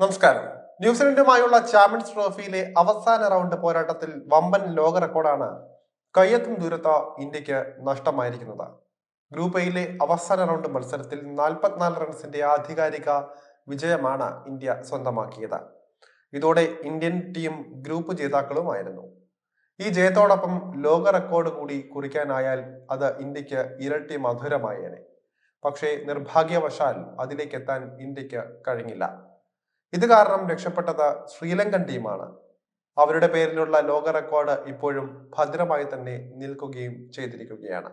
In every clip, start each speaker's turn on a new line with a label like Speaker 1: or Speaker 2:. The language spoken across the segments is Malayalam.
Speaker 1: നമസ്കാരം. ന്യൂസിലൻഡുമായുള്ള ചാമ്പ്യൻസ് ട്രോഫിയിലെ അവസാന റൗണ്ട് പോരാട്ടത്തിൽ വമ്പൻ ലോക റെക്കോർഡാണ് കയ്യെത്തും ദൂരത്ത ഇന്ത്യയ്ക്ക് നഷ്ടമായിരിക്കുന്നത്. ഗ്രൂപ്പ് എയിലെ അവസാന റൗണ്ട് മത്സരത്തിൽ നാൽപ്പത്തിനാല് റൺസിന്റെ ആധികാരിക വിജയമാണ് ഇന്ത്യ സ്വന്തമാക്കിയത്. ഇതോടെ ഇന്ത്യൻ ടീം ഗ്രൂപ്പ് ജേതാക്കളുമായിരുന്നു. ഈ ജയത്തോടൊപ്പം ലോക റെക്കോർഡ് കൂടി കുറിക്കാനായാൽ അത് ഇന്ത്യയ്ക്ക് ഇരട്ടി മധുരമായേനെ. പക്ഷേ നിർഭാഗ്യവശാൽ അതിലേക്കെത്താൻ ഇന്ത്യയ്ക്ക് കഴിഞ്ഞില്ല. ഇത് കാരണം രക്ഷപ്പെട്ടത് ശ്രീലങ്കൻ ടീമാണ്. അവരുടെ പേരിലുള്ള ലോക റെക്കോർഡ് ഇപ്പോഴും ഭദ്രമായി തന്നെ നിൽക്കുകയും ചെയ്തിരിക്കുകയാണ്.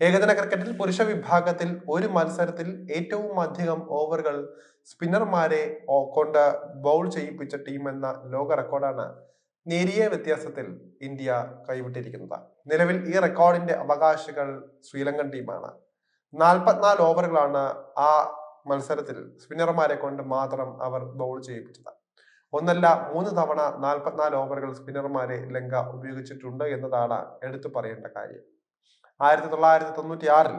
Speaker 1: ഏകദിന ക്രിക്കറ്റിൽ പുരുഷ വിഭാഗത്തിൽ ഒരു മത്സരത്തിൽ ഏറ്റവും അധികം ഓവറുകൾ സ്പിന്നർമാരെ കൊണ്ട് ബൗൾ ചെയ്യിപ്പിച്ച ടീം എന്ന ലോക റെക്കോർഡാണ് നേരിയ വ്യത്യാസത്തിൽ ഇന്ത്യ കൈവിട്ടിരിക്കുന്നത്. നിലവിൽ ഈ റെക്കോർഡിന്റെ അവകാശികൾ ശ്രീലങ്കൻ ടീമാണ്. നാൽപ്പത്തിനാല് ഓവറുകളാണ് ആ മത്സരത്തിൽ സ്പിന്നർമാരെ കൊണ്ട് മാത്രം അവർ ബൗൾ ചെയ്യിപ്പിച്ചത്. ഒന്നല്ല മൂന്ന് തവണ നാൽപ്പത്തിനാല് ഓവറുകൾ സ്പിന്നർമാരെ ലങ്ക ഉപയോഗിച്ചിട്ടുണ്ട് എന്നതാണ് എടുത്തു പറയേണ്ട കാര്യം. ആയിരത്തി തൊള്ളായിരത്തി തൊണ്ണൂറ്റി ആറിൽ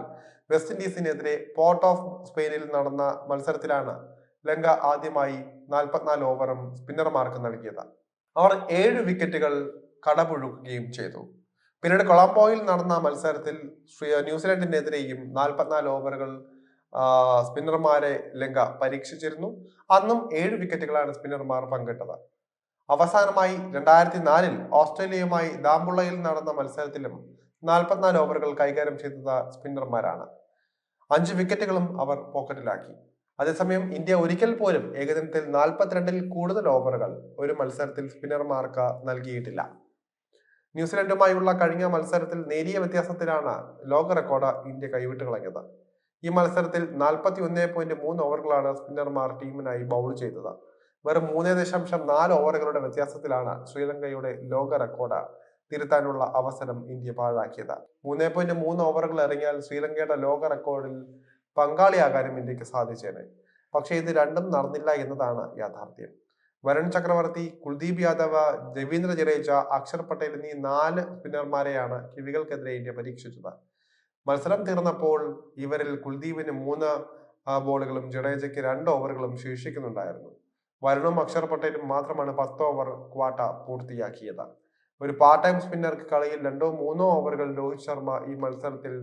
Speaker 1: വെസ്റ്റ് ഇൻഡീസിനെതിരെ പോർട്ട് ഓഫ് സ്പെയിനിൽ നടന്ന മത്സരത്തിലാണ് ലങ്ക ആദ്യമായി നാൽപ്പത്തിനാല് ഓവറും സ്പിന്നർമാർക്ക് നൽകിയത്. അവർ ഏഴ് വിക്കറ്റുകൾ കടപുഴുക്കുകയും ചെയ്തു. പിന്നീട് കൊളംബോയിൽ നടന്ന മത്സരത്തിൽ ന്യൂസിലൻഡിനെതിരെയും നാൽപ്പത്തിനാല് ഓവറുകൾ സ്പിന്നർമാരെ ലങ്ക പരീക്ഷിച്ചിരുന്നു. അന്നും ഏഴ് വിക്കറ്റുകളാണ് സ്പിന്നർമാർ പങ്കിട്ടത്. അവസാനമായി രണ്ടായിരത്തി നാലിൽ ഓസ്ട്രേലിയയുമായി ദാമ്പുള്ളയിൽ നടന്ന മത്സരത്തിലും നാൽപ്പത്തിനാല് ഓവറുകൾ കൈകാര്യം ചെയ്തത് സ്പിന്നർമാരാണ്. അഞ്ച് വിക്കറ്റുകളും അവർ പോക്കറ്റിലാക്കി. അതേസമയം ഇന്ത്യ ഒരിക്കൽ പോലും ഏകദിനത്തിൽ നാൽപ്പത്തിരണ്ടിൽ കൂടുതൽ ഓവറുകൾ ഒരു മത്സരത്തിൽ സ്പിന്നർമാർക്ക് നൽകിയിട്ടില്ല. ന്യൂസിലൻഡുമായുള്ള കഴിഞ്ഞ മത്സരത്തിൽ നേരിയ വ്യത്യാസത്തിലാണ് ലോക റെക്കോർഡ് ഇന്ത്യ കൈവിട്ട് കളഞ്ഞത്. ഈ മത്സരത്തിൽ നാൽപ്പത്തി ഒന്നേ പോയിന്റ് മൂന്ന് ഓവറുകളാണ് സ്പിന്നർമാർ ടീമിനായി ബൗൾ ചെയ്തത്. വെറും മൂന്നേ ദശാംശം നാല് ഓവറുകളുടെ വ്യത്യാസത്തിലാണ് ശ്രീലങ്കയുടെ ലോക റെക്കോർഡ് തിരുത്താനുള്ള അവസരം ഇന്ത്യ പാഴാക്കിയത്. മൂന്നേ പോയിന്റ് മൂന്ന് ഓവറുകൾ ഇറങ്ങിയാൽ ശ്രീലങ്കയുടെ ലോക റെക്കോർഡിൽ പങ്കാളിയാകാനും ഇന്ത്യയ്ക്ക് സാധിച്ചേനെ. പക്ഷേ ഇത് രണ്ടും നടന്നില്ല എന്നതാണ് യാഥാർത്ഥ്യം. വരുൺ ചക്രവർത്തി കുൽദീപ് യാദവ് രവീന്ദ്ര ജഡേജ അക്ഷർ പട്ടേൽ എന്നീ നാല് സ്പിന്നർമാരെയാണ് കിവികൾക്കെതിരെ ഇന്ത്യ പരീക്ഷിച്ചത്. മത്സരം തീർന്നപ്പോൾ ഇവരിൽ കുൽദീപിന് മൂന്ന് ബോളുകളും ജഡേജയ്ക്ക് രണ്ട് ഓവറുകളും ശേഷിക്കുന്നുണ്ടായിരുന്നു. വരുണും അക്ഷർ പട്ടേലും മാത്രമാണ് പത്ത് ഓവർ ക്വാട്ട പൂർത്തിയാക്കിയത്. ഒരു പാർട്ട് ടൈം സ്പിന്നർക്ക് കളിയിൽ രണ്ടോ മൂന്നോ ഓവറുകൾ രോഹിത് ശർമ്മ ഈ മത്സരത്തിൽ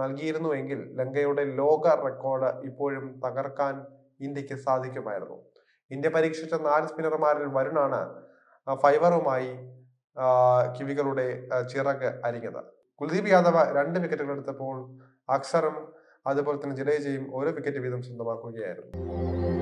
Speaker 1: നൽകിയിരുന്നുവെങ്കിൽ ലങ്കയുടെ ലോക റെക്കോർഡ് ഇപ്പോഴും തകർക്കാൻ ഇന്ത്യയ്ക്ക് സാധിക്കുമായിരുന്നു. ഇന്ത്യ പരീക്ഷിച്ച നാല് സ്പിന്നർമാരിൽ വരുണാണ് ഫൈവറുമായി കിവികളുടെ ചിറക് അരിഞ്ഞത്. കുൽദീപ് യാദവ രണ്ട് വിക്കറ്റുകൾ എടുത്തപ്പോൾ അക്സറും അതുപോലെ തന്നെ ജഡേജയും ഓരോ വിക്കറ്റ് വീതം സ്വന്തമാക്കുകയായിരുന്നു.